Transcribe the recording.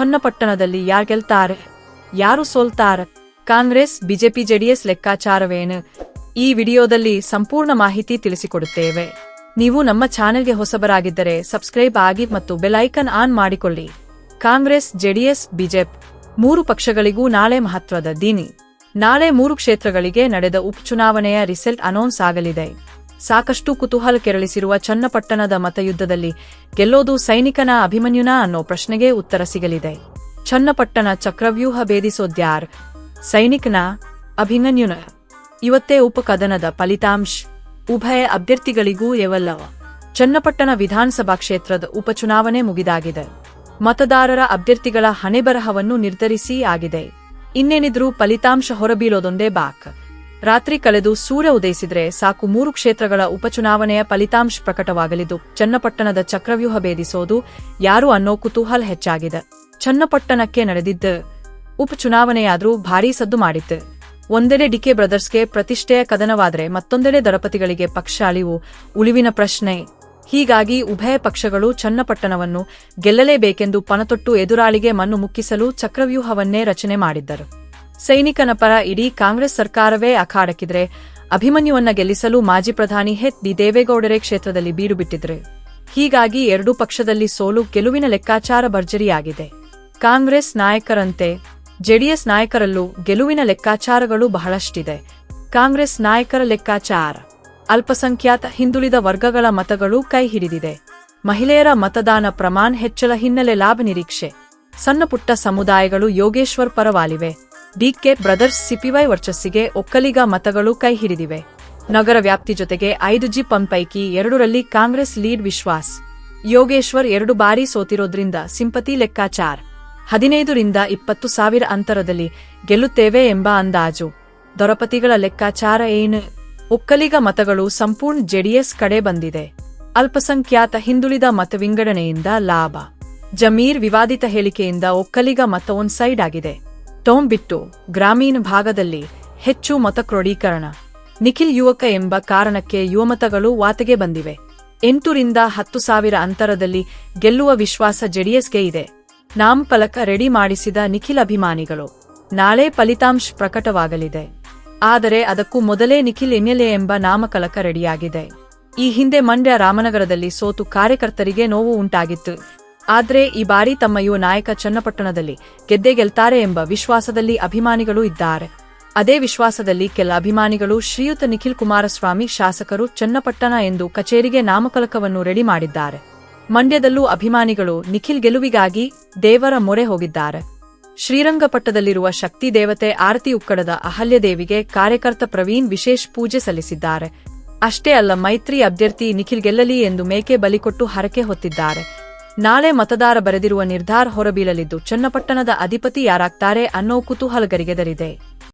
ಚನ್ನಪಟ್ಟಣದಲ್ಲಿ ಯಾರ್ ಗೆಲ್ತಾರೆ? ಯಾರು ಸೋಲ್ತಾರೆ? ಕಾಂಗ್ರೆಸ್, ಬಿಜೆಪಿ, ಜೆಡಿಎಸ್ ಲೆಕ್ಕಾಚಾರವೇನು? ಈ ವಿಡಿಯೋದಲ್ಲಿ ಸಂಪೂರ್ಣ ಮಾಹಿತಿ ತಿಳಿಸಿಕೊಡುತ್ತೇವೆ. ನೀವು ನಮ್ಮ ಚಾನೆಲ್ಗೆ ಹೊಸಬರಾಗಿದ್ದರೆ ಸಬ್ಸ್ಕ್ರೈಬ್ ಆಗಿ ಮತ್ತು ಬೆಲೈಕನ್ ಆನ್ ಮಾಡಿಕೊಳ್ಳಿ. ಕಾಂಗ್ರೆಸ್, ಜೆಡಿಎಸ್, ಬಿಜೆಪಿ ಮೂರು ಪಕ್ಷಗಳಿಗೂ ನಾಳೆ ಮಹತ್ವದ ದಿನಿ. ನಾಳೆ ಮೂರು ಕ್ಷೇತ್ರಗಳಿಗೆ ನಡೆದ ಉಪಚುನಾವಣೆಯ ರಿಸಲ್ಟ್ ಅನೌನ್ಸ್ ಆಗಲಿದೆ. ಸಾಕಷ್ಟು ಕುತೂಹಲ ಕೆರಳಿಸಿರುವ ಚನ್ನಪಟ್ಟಣದ ಮತಯುದ್ಧದಲ್ಲಿ ಗೆಲ್ಲೋದು ಸೈನಿಕನ ಅಭಿಮನ್ಯುನಾ ಅನ್ನೋ ಪ್ರಶ್ನೆಗೆ ಉತ್ತರ ಸಿಗಲಿದೆ. ಚನ್ನಪಟ್ಟಣ ಚಕ್ರವ್ಯೂಹ ಭೇದಿಸೋದ್ಯಾರ್ ಸೈನಿಕನ ಅಭಿಮನ್ಯುನ. ಇವತ್ತೇ ಉಪಕದನದ ಫಲಿತಾಂಶ. ಉಭಯ ಅಭ್ಯರ್ಥಿಗಳಿಗೂ ಎವಲ್ಲವ ಚನ್ನಪಟ್ಟಣ ವಿಧಾನಸಭಾ ಕ್ಷೇತ್ರದ ಉಪಚುನಾವಣೆ ಮುಗಿದಾಗಿದೆ. ಮತದಾರರ ಅಭ್ಯರ್ಥಿಗಳ ಹಣೆಬರಹವನ್ನು ನಿರ್ಧರಿಸಿ ಆಗಿದೆ. ಇನ್ನೇನಿದ್ರೂ ಫಲಿತಾಂಶ ಹೊರಬೀಳೋದೊಂದೇ ಬಾಕ್. ರಾತ್ರಿ ಕಳೆದು ಸೂರ್ಯ ಉದಯಿಸಿದರೆ ಸಾಕು ಮೂರು ಕ್ಷೇತ್ರಗಳ ಉಪಚುನಾವಣೆಯ ಫಲಿತಾಂಶ ಪ್ರಕಟವಾಗಲಿದ್ದು, ಚನ್ನಪಟ್ಟಣದ ಚಕ್ರವ್ಯೂಹ ಭೇದಿಸೋದು ಯಾರು ಅನ್ನೋ ಕುತೂಹಲ ಹೆಚ್ಚಾಗಿದೆ. ಚನ್ನಪಟ್ಟಣಕ್ಕೆ ನಡೆದಿದ್ದ ಉಪಚುನಾವಣೆಯಾದರೂ ಭಾರೀ ಸದ್ದು ಮಾಡಿತ್ತು. ಒಂದೆಡೆ ಡಿಕೆ ಬ್ರದರ್ಸ್ಗೆ ಪ್ರತಿಷ್ಠೆಯ ಕದನವಾದರೆ ಮತ್ತೊಂದೆಡೆ ದಳಪತಿಗಳಿಗೆ ಪಕ್ಷ ಅಳಿವು, ಉಳಿವಿನ ಪ್ರಶ್ನೆ. ಹೀಗಾಗಿ ಉಭಯ ಪಕ್ಷಗಳು ಚನ್ನಪಟ್ಟಣವನ್ನು ಗೆಲ್ಲಲೇಬೇಕೆಂದು ಪಣತೊಟ್ಟು ಎದುರಾಳಿಗೆ ಮಣ್ಣು ಮುಕ್ಕಿಸಲು ಚಕ್ರವ್ಯೂಹವನ್ನೇ ರಚನೆ ಮಾಡಿದ್ದರು. ಸೈನಿಕನ ಪರ ಇಡೀ ಕಾಂಗ್ರೆಸ್ ಸರ್ಕಾರವೇ ಅಖಾಡಕ್ಕಿದ್ರೆ. ಅಭಿಮನ್ಯುವನ್ನ ಗೆಲ್ಲಿಸಲು ಮಾಜಿ ಪ್ರಧಾನಿ ಹೆಚ್ ಡಿ ದೇವೇಗೌಡರೇ ಕ್ಷೇತ್ರದಲ್ಲಿ ಬೀಡು ಬಿಟ್ಟಿದ್ರೆ. ಹೀಗಾಗಿ ಎರಡೂ ಪಕ್ಷದಲ್ಲಿ ಸೋಲು ಗೆಲುವಿನ ಲೆಕ್ಕಾಚಾರ ಭರ್ಜರಿಯಾಗಿದೆ. ಕಾಂಗ್ರೆಸ್ ನಾಯಕರಂತೆ ಜೆಡಿಎಸ್ ನಾಯಕರಲ್ಲೂ ಗೆಲುವಿನ ಲೆಕ್ಕಾಚಾರಗಳು ಬಹಳಷ್ಟಿದೆ. ಕಾಂಗ್ರೆಸ್ ನಾಯಕರ ಲೆಕ್ಕಾಚಾರ. ಅಲ್ಪಸಂಖ್ಯಾತ ಹಿಂದುಳಿದ ವರ್ಗಗಳ ಮತಗಳು ಕೈ ಹಿಡಿದಿದೆ. ಮಹಿಳೆಯರ ಮತದಾನ ಪ್ರಮಾಣ ಹೆಚ್ಚಳ ಹಿನ್ನೆಲೆ ಲಾಭ ನಿರೀಕ್ಷೆ. ಸಣ್ಣಪುಟ್ಟ ಸಮುದಾಯಗಳು ಯೋಗೇಶ್ವರ್ ಪರವಾಲಿವೆ. ಡಿಕೆ ಬ್ರದರ್ಸ್ ಸಿಪಿವೈ ವರ್ಚಸ್ಸಿಗೆ ಒಕ್ಕಲಿಗ ಮತಗಳು ಕೈ ಹಿಡಿದಿವೆ. ನಗರ ವ್ಯಾಪ್ತಿ ಜೊತೆಗೆ ಐದು ಜಿ ಪಂ ಪೈಕಿ ಎರಡರಲ್ಲಿ ಕಾಂಗ್ರೆಸ್ ಲೀಡ್ ವಿಶ್ವಾಸ್. ಯೋಗೇಶ್ವರ್ ಎರಡು ಬಾರಿ ಸೋತಿರೋದ್ರಿಂದ ಸಿಂಪತಿ ಲೆಕ್ಕಾಚಾರ. ಹದಿನೈದರಿಂದ ಇಪ್ಪತ್ತು ಸಾವಿರ ಅಂತರದಲ್ಲಿ ಗೆಲ್ಲುತ್ತೇವೆ ಎಂಬ ಅಂದಾಜು. ದೊರಪತಿಗಳ ಲೆಕ್ಕಾಚಾರ ಏನು? ಒಕ್ಕಲಿಗ ಮತಗಳು ಸಂಪೂರ್ಣ ಜೆಡಿಎಸ್ ಕಡೆ ಬಂದಿದೆ. ಅಲ್ಪಸಂಖ್ಯಾತ ಹಿಂದುಳಿದ ಮತ ವಿಂಗಡಣೆಯಿಂದ ಲಾಭ. ಜಮೀರ್ ವಿವಾದಿತ ಹೇಳಿಕೆಯಿಂದ ಒಕ್ಕಲಿಗ ಮತ ಒನ್ ಸೈಡ್ ಆಗಿದೆ. ಟೋಮ್ ಬಿಟ್ಟು ಗ್ರಾಮೀಣ ಭಾಗದಲ್ಲಿ ಹೆಚ್ಚು ಮತ ಕ್ರೋಢೀಕರಣ ನಿಖಿಲ್ ಯುವಕ ಎಂಬ ಕಾರಣಕ್ಕೆ ಯುವಮತಗಳು ವಾತೆಗೆ ಬಂದಿವೆ. ಎಂಟರಿಂದ ಹತ್ತು ಸಾವಿರ ಅಂತರದಲ್ಲಿ ಗೆಲ್ಲುವ ವಿಶ್ವಾಸ ಜೆಡಿಎಸ್ಗೆ ಇದೆ. ನಾಮಫಲಕ ರೆಡಿ ಮಾಡಿಸಿದ ನಿಖಿಲ್ ಅಭಿಮಾನಿಗಳು. ನಾಳೆ ಫಲಿತಾಂಶ ಪ್ರಕಟವಾಗಲಿದೆ. ಆದರೆ ಅದಕ್ಕೂ ಮೊದಲೇ ನಿಖಿಲ್ ಎನ್ಎಲ್ಎ ಎಂಬ ನಾಮಫಲಕ ರೆಡಿಯಾಗಿದೆ. ಈ ಹಿಂದೆ ಮಂಡ್ಯ ರಾಮನಗರದಲ್ಲಿ ಸೋತು ಕಾರ್ಯಕರ್ತರಿಗೆ ನೋವು ಉಂಟಾಗಿತ್ತು. ಆದ್ರೆ ಈ ಬಾರಿ ತಮ್ಮ ಯುವ ನಾಯಕ ಚನ್ನಪಟ್ಟಣದಲ್ಲಿ ಗೆದ್ದೇ ಗೆಲ್ತಾರೆ ಎಂಬ ವಿಶ್ವಾಸದಲ್ಲಿ ಅಭಿಮಾನಿಗಳು ಇದ್ದಾರೆ. ಅದೇ ವಿಶ್ವಾಸದಲ್ಲಿ ಕೆಲ ಅಭಿಮಾನಿಗಳು ಶ್ರೀಯುತ ನಿಖಿಲ್ ಕುಮಾರಸ್ವಾಮಿ ಶಾಸಕರು ಚನ್ನಪಟ್ಟಣ ಎಂದು ಕಚೇರಿಗೆ ನಾಮಫಲಕವನ್ನು ರೆಡಿ ಮಾಡಿದ್ದಾರೆ. ಮಂಡ್ಯದಲ್ಲೂ ಅಭಿಮಾನಿಗಳು ನಿಖಿಲ್ ಗೆಲುವಿಗಾಗಿ ದೇವರ ಮೊರೆ ಹೋಗಿದ್ದಾರೆ. ಶ್ರೀರಂಗಪಟ್ಟದಲ್ಲಿರುವ ಶಕ್ತಿ ದೇವತೆ ಆರತಿ ಉಕ್ಕಡದ ಅಹಲ್ಯದೇವಿಗೆ ಕಾರ್ಯಕರ್ತ ಪ್ರವೀಣ್ ವಿಶೇಷ ಪೂಜೆ ಸಲ್ಲಿಸಿದ್ದಾರೆ. ಅಷ್ಟೇ ಅಲ್ಲ ಮೈತ್ರಿ ಅಭ್ಯರ್ಥಿ ನಿಖಿಲ್ ಗೆಲ್ಲಲಿ ಎಂದು ಮೇಕೆ ಬಲಿಕೊಟ್ಟು ಹರಕೆ ಹೊತ್ತಿದ್ದಾರೆ. ನಾಳೆ ಮತದಾರ ಬರೆದಿರುವ ನಿರ್ಧಾರ ಹೊರಬೀಳಲಿದ್ದು ಚನ್ನಪಟ್ಟಣದ ಅಧಿಪತಿ ಯಾರಾಗ್ತಾರೆ ಅನ್ನೋ ಕುತೂಹಲಗರಿಗೆದರಿದೆ